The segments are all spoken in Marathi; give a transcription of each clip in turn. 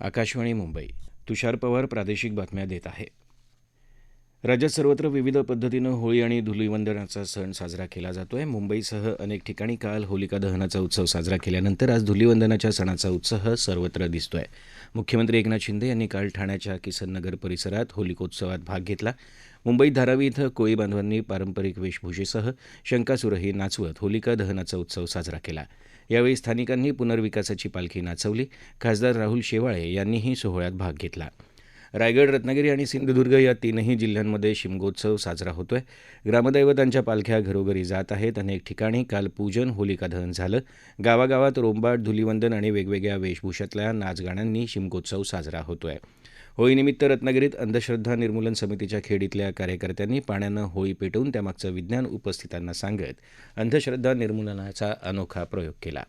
आकाशवाणी मुंबई तुषार पवार प्रादेशिक बातम्या देत आहे. राज्यात सर्वत्र विविध पद्धतीनं होळी आणि धुलीवंदनाचा सण साजरा केला जातोय. मुंबईसह अनेक ठिकाणी काल होलिका दहनाचा उत्सव साजरा केल्यानंतर आज धुलीवंदनाच्या सणाचा उत्साह सर्वत्र दिसतोय. मुख्यमंत्री एकनाथ शिंदे यांनी काल ठाण्याच्या किसन नगर परिसरात होलिकोत्सवात भाग घेतला. मुंबईत धारावी इथं कोळी बांधवांनी पारंपरिक वेशभूषेसह शंकासुरही नाचवत होलिका दहनाचा उत्सव साजरा केला. यावेळी स्थानिकांनी पुनर्विकासाची पालखी नाचवली. खासदार राहुल शेवाळे यांनीही सोहळ्यात भाग घेतला. रायगड रत्नागिरी आणि सिंधुदुर्ग या तीनही जिल्ह्यांमध्ये शिमगोत्सव साजरा होतोय. ग्रामदैवतांच्या पालख्या घरोघरी जात आहेत. अनेक ठिकाणी काल पूजन होलिका दहन झालं. गावागावात रोंबाट धुलीवंदन आणि वेगवेगळ्या वेशभूषातल्या नाचगाण्यांनी शिमगोत्सव साजरा होतोय. होळीनिमित्त रत्नागिरीत अंधश्रद्धा निर्मूलन समितीच्या खेड इथल्या कार्यकर्त्यांनी पाण्यानं होळी पेटवून त्यामागचं विज्ञान उपस्थितांना सांगत अंधश्रद्धा निर्मूलनाचा अनोखा प्रयोग केला.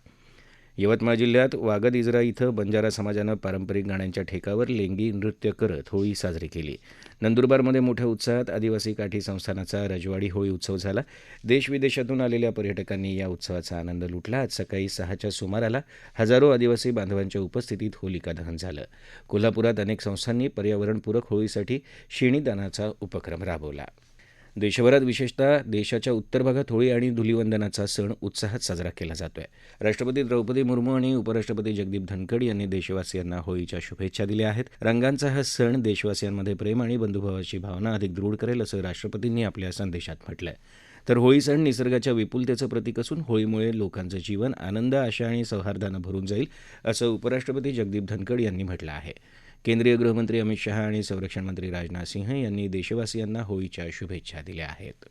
यवतमाळ जिल्ह्यात वागद इजरा इथं बंजारा समाजानं पारंपरिक गाण्यांच्या ठेकावर लेंगी नृत्य करत होळी साजरी केली. नंदुरबारमध्ये मोठ्या उत्साहात आदिवासी काठी संस्थानाचा रजवाडी होळी उत्सव झाला. देश विदेशातून आलेल्या पर्यटकांनी या उत्सवाचा आनंद लुटला. आज सकाळी सहाच्या सुमाराला हजारो आदिवासी बांधवांच्या उपस्थितीत होलिका दहन झालं. कोल्हापुरात अनेक संस्थांनी पर्यावरणपूरक होळीसाठी शेणीदानाचा उपक्रम राबवला. देशभरात विशेषतः देशाच्या उत्तर भागात होळी आणि धुलीवंदनाचा सण उत्साहात साजरा केला जातोय. राष्ट्रपती द्रौपदी मुर्मू आणि उपराष्ट्रपती जगदीप धनखड यांनी देशवासियांना होळीच्या शुभेच्छा दिल्या आहेत. रंगांचा हा सण देशवासियांमध्ये प्रेम आणि बंधुभावाची भावना अधिक दृढ करेल असं राष्ट्रपतींनी आपल्या संदेशात म्हटलंय. तर होळी सण निसर्गाच्या विपुलतेचं प्रतीक असून होळीमुळे लोकांचं जीवन आनंद आशा आणि सौहार्दानं भरून जाईल असं उपराष्ट्रपती जगदीप धनखड यांनी म्हटलं आहे. केंद्रीय गृहमंत्री अमित शहा आणि संरक्षण मंत्री राजनाथ सिंह यांनी देशवासियांना होळीच्या शुभेच्छा दिल्या आहेत.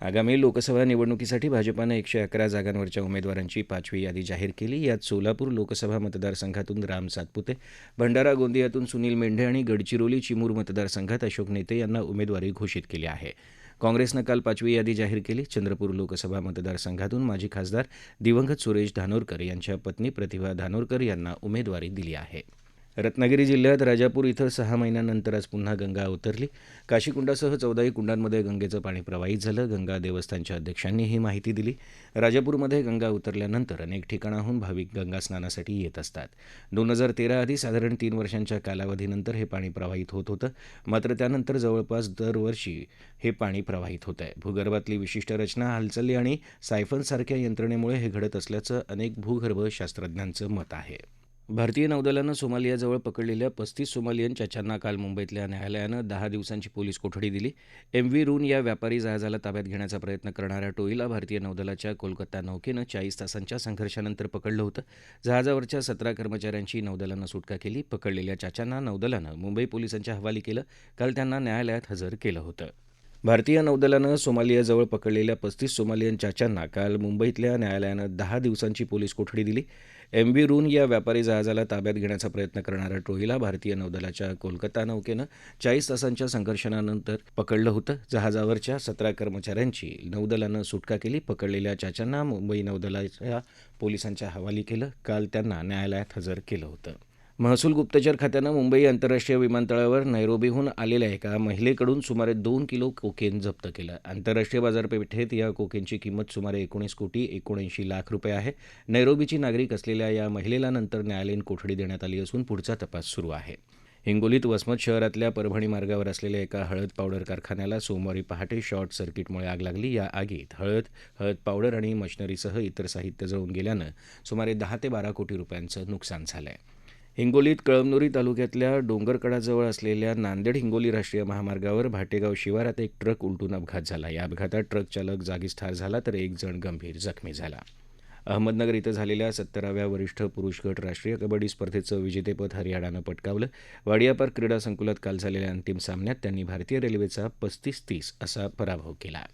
आगामी लोकसभा निवडणुकीसाठी भाजपानं एकशे अकरा जागांवरच्या उमेदवारांची पाचवी यादी जाहीर केली. यात सोलापूर लोकसभा मतदारसंघातून राम सातपुते भंडारा गोंदियातून सुनील मेंढे आणि गडचिरोली चिमूर मतदारसंघात अशोक नेते यांना उमेदवारी घोषित केली आहे. काँग्रेसनं काल पाचवी यादी जाहीर केली. चंद्रपूर लोकसभा मतदारसंघातून माजी खासदार दिवंगत सुरेश धानोरकर यांच्या पत्नी प्रतिभा धानोरकर यांना उमेदवारी दिली आहे. रत्नागिरी जिल्ह्यात राजापूर इथं सहा महिन्यानंतर आज पुन्हा गंगा अवतरली काशीकुंडासह चौदाही कुंडांमध्ये गंगेचं पाणी प्रवाहित झालं. गंगा देवस्थानच्या अध्यक्षांनी ही माहिती दिली. राजापूरमध्ये गंगा उतरल्यानंतर अनेक ठिकाणाहून भाविक गंगा स्नानासाठी येत असतात. दोन हजार तेरा आधी साधारण तीन वर्षांच्या कालावधीनंतर हे पाणी प्रवाहित होत होतं. मात्र त्यानंतर जवळपास दरवर्षी हे पाणी प्रवाहित होत आहे भूगर्भातली विशिष्ट रचना हालचाली आणि सायफनसारख्या यंत्रणेमुळे हे घडत असल्याचं अनेक भूगर्भ शास्त्रज्ञांचं मत आहे. भारतीय नौदलानं सोमालियाजवळ पकडलेल्या पस्तीस सोमालियन चाच्यांना काल मुंबईतल्या न्यायालयानं दहा दिवसांची पोलीस कोठडी दिली. एम व्ही रून या व्यापारी जहाजाला ताब्यात घेण्याचा प्रयत्न करणाऱ्या टोळीला भारतीय नौदलाच्या कोलकाता नौकेनं चाळीस तासांच्या संघर्षानंतर पकडलं होतं. जहाजावरच्या सतरा कर्मचाऱ्यांची नौदलानं सुटका केली. पकडलेल्या चाच्यांना नौदलानं मुंबई पोलिसांच्या हवाली केलं. काल त्यांना न्यायालयात हजर केलं होतं. भारतीय नौदलानं सोमालियाजवळ पकडलेल्या पस्तीस सोमालियन चाच्यांना काल मुंबईतल्या न्यायालयानं दहा दिवसांची पोलीस कोठडी दिली. एम व्ही रून या व्यापारी जहाजाला ताब्यात घेण्याचा प्रयत्न करणाऱ्या टोळीला भारतीय नौदलाच्या कोलकाता नौकेनं चाळीस तासांच्या संघर्षानंतर पकडलं होतं. जहाजावरच्या सतरा कर्मचाऱ्यांची नौदलानं सुटका केली. पकडलेल्या चाच्यांना मुंबई नौदलाच्या पोलिसांच्या हवाली केलं. काल त्यांना न्यायालयात हजर केलं होतं. महसूल गुप्तचर खात्यानं मुंबई आंतरराष्ट्रीय विमानतळावर नैरोबीहून आलेल्या एका महिलेकडून सुमारे दोन किलो कोकेन जप्त केलं. आंतरराष्ट्रीय बाजारपेठेत या कोकेनची किंमत सुमारे एकोणीस कोटी एकोणऐंशी लाख रुपये आहे. नैरोबीची नागरिक असलेल्या या महिलेला नंतर न्यायालयीन कोठडी देण्यात आली असून पुढचा तपास सुरू आहे. हिंगोलीत वसमत शहरातल्या परभणी मार्गावर असलेल्या एका हळद पावडर कारखान्याला सोमवारी पहाटे शॉर्ट सर्किटमुळे आग लागली. या आगीत हळद हळद पावडर आणि मशिनरीसह इतर साहित्य जळून गेल्यानं सुमारे दहा ते बारा कोटी रुपयांचं नुकसान झालं आहे हिंगोलीत कळमनुरी तालुक्यातल्या डोंगरकडाजवळ असलेल्या नांदेड हिंगोली राष्ट्रीय महामार्गावर भाटेगाव शिवारात एक ट्रक उलटून अपघात झाला. या अपघातात ट्रक चालक जागीच ठार झाला तर एक जण गंभीर जखमी झाला. अहमदनगर इथं झालेल्या सत्तराव्या वरिष्ठ पुरुष गट राष्ट्रीय कबड्डी स्पर्धेचं विजेतेपद हरियाणानं पटकावलं. वाडियापार क्रीडा संकुलात काल झालेल्या अंतिम सामन्यात त्यांनी भारतीय रेल्वेचा पस्तीस तीस असा पराभव केला.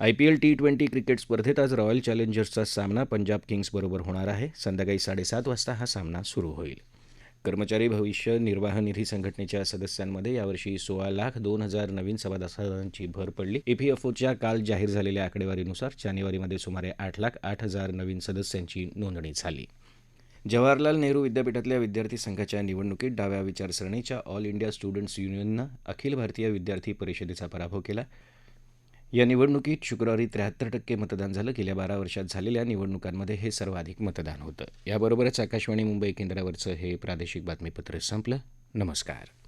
आयपीएल टी ट्वेंटी क्रिकेट स्पर्धेत आज रॉयल चॅलेंजर्सचा सामना पंजाब किंग्सबरोबर होणार आहे. संध्याकाळी साडेसात वाजता हा सामना सुरू होईल. कर्मचारी भविष्य निर्वाह निधी संघटनेच्या सदस्यांमध्ये यावर्षी सोळा लाख दोन हजार नवीन सभासदांची भर पडली. ईपीएफओच्या काल जाहीर झालेल्या आकडेवारीनुसार जानेवारीमध्ये सुमारे आठ लाख आठ हजार नवीन सदस्यांची नोंदणी झाली. जवाहरलाल नेहरू विद्यापीठातल्या विद्यार्थी संघाच्या निवडणुकीत डाव्या विचारसरणीच्या ऑल इंडिया स्टुडंट्स युनियननं अखिल भारतीय विद्यार्थी परिषदेचा पराभव केला. या निवडणुकीत शुक्रवारी त्र्याहत्तर टक्के मतदान झालं. गेल्या बारा वर्षात झालेल्या निवडणुकांमध्ये हे सर्वाधिक मतदान होतं. याबरोबरच आकाशवाणी मुंबई केंद्रावरचं हे प्रादेशिक बातमीपत्र संपलं. नमस्कार.